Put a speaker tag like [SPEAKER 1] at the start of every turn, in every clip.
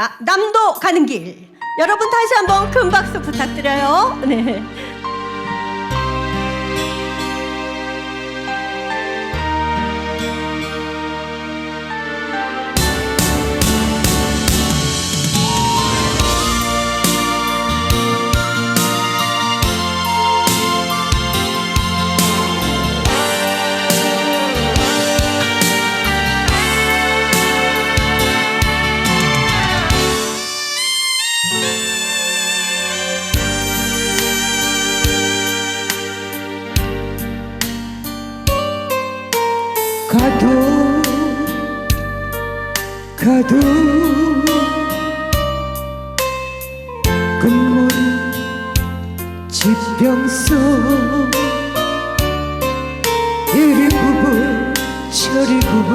[SPEAKER 1] 아, 남도 가는 길. 여러분 다시 한번 큰 박수 부탁드려요. 네.
[SPEAKER 2] 가도 가도. 끝문 지평소 이리 구불 저리 구불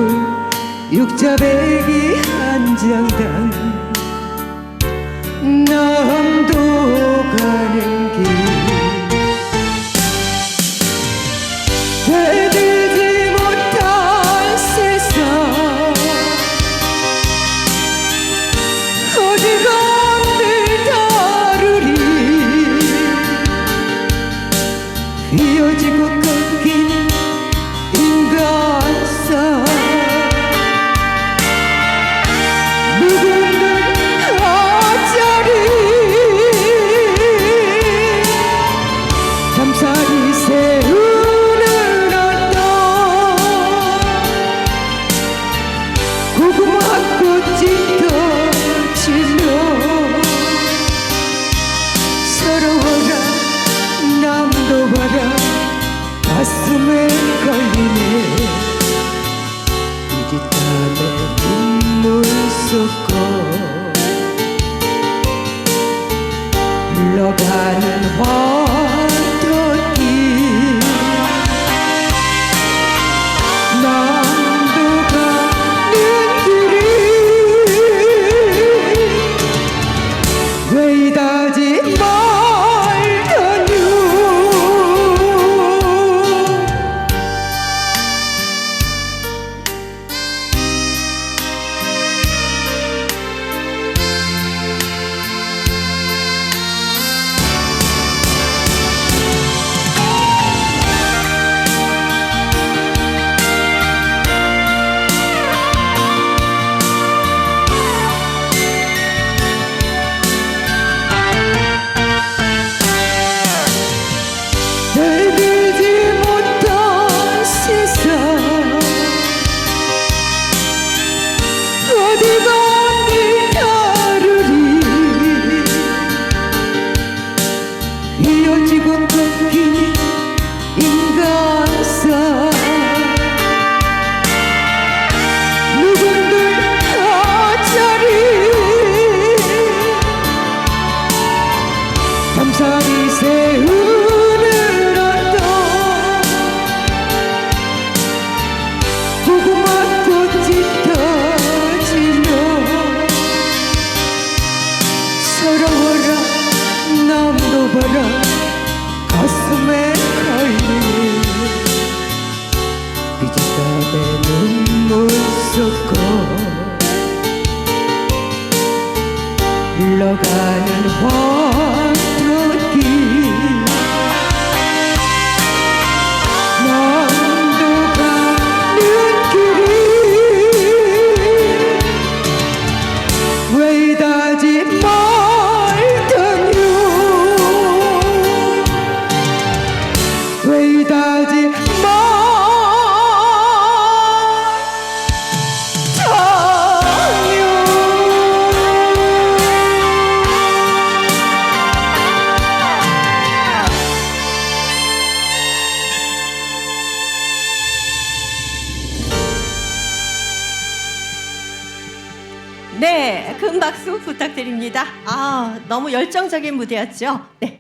[SPEAKER 2] 육자배기 한 장당 흘 감사히 세우는 언덕 고구마 꽃이 터지며 서러워라 남도 봐라 가슴에 걸리네. 비지땀에 눈물 쏟고 흘러가는 화
[SPEAKER 1] 네, 큰 박수 부탁드립니다. 아, 너무 열정적인 무대였죠? 네.